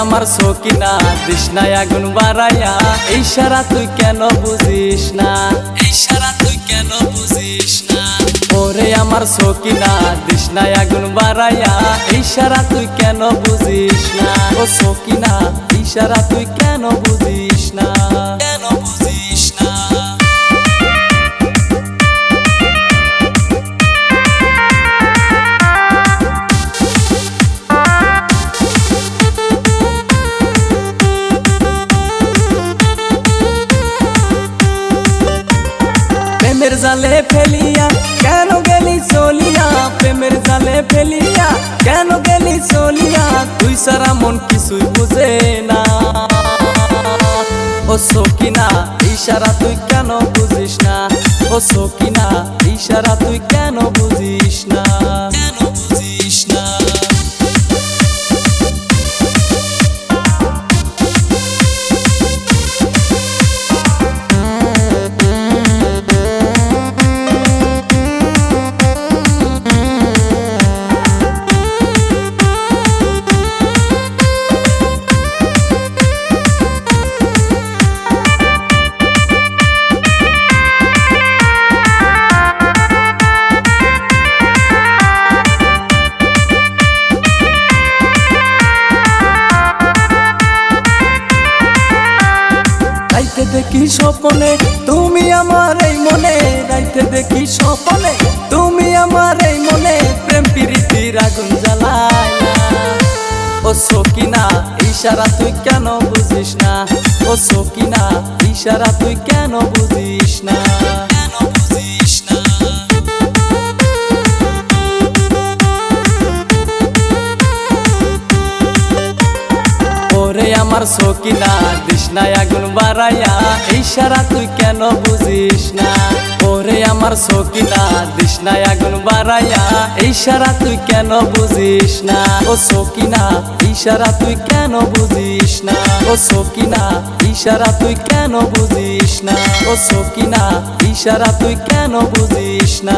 আমার সকিনা তৃষ্ণায় আগুন বাড়াইয়া এই সারা তুই কেন বুঝিস না? এই সারা তুই কেন বুঝিস না? ওরে আমার সকিনা তৃষ্ণায় আগুন বাড়াইয়া এই সারা তুই কেন বুঝিস না? ও সকিনা ইশারা তুই কেন বুঝিস না? কেন বুঝিস জালে ফেলিয়া, কেন গেলি চলিয়া? প্রেমের জালে ফেলিয়া, কেন গেলি চলিয়া? তুই সারা মন কিছুই বুঝে না। ও সকিনা ইশারা তুই কেন বুঝিস না? ও সকিনা ইশারা তুই কেন বুঝিস না? রাইতে দেখি স্বপনে, তুমি আমার এই মনে। রাইতে দেখি স্বপনে, তুমি আমার এই মনে। প্রেম প্রীতির আগুন জ্বালায় ও সকিনা, ইশারা তুই কেন বুঝিস না? ও সকিনা, ইশারা তুই কেন বুঝিস না? ওরে আমার সকিনা তৃষ্ণায় আগুন বাড়াইয়া এই সারা তুই কেন বুঝিস না? ওরে আমার সকিনা তৃষ্ণায় আগুন বাড়াইয়া এই সারা তুই কেন বুঝিস না? ও সকিনা, ইশারা তুই কেন বুঝিস না? ও সকিনা, ইশারা তুই কেন বুঝিস না? ও সকিনা, ইশারা তুই কেন বুঝিস না?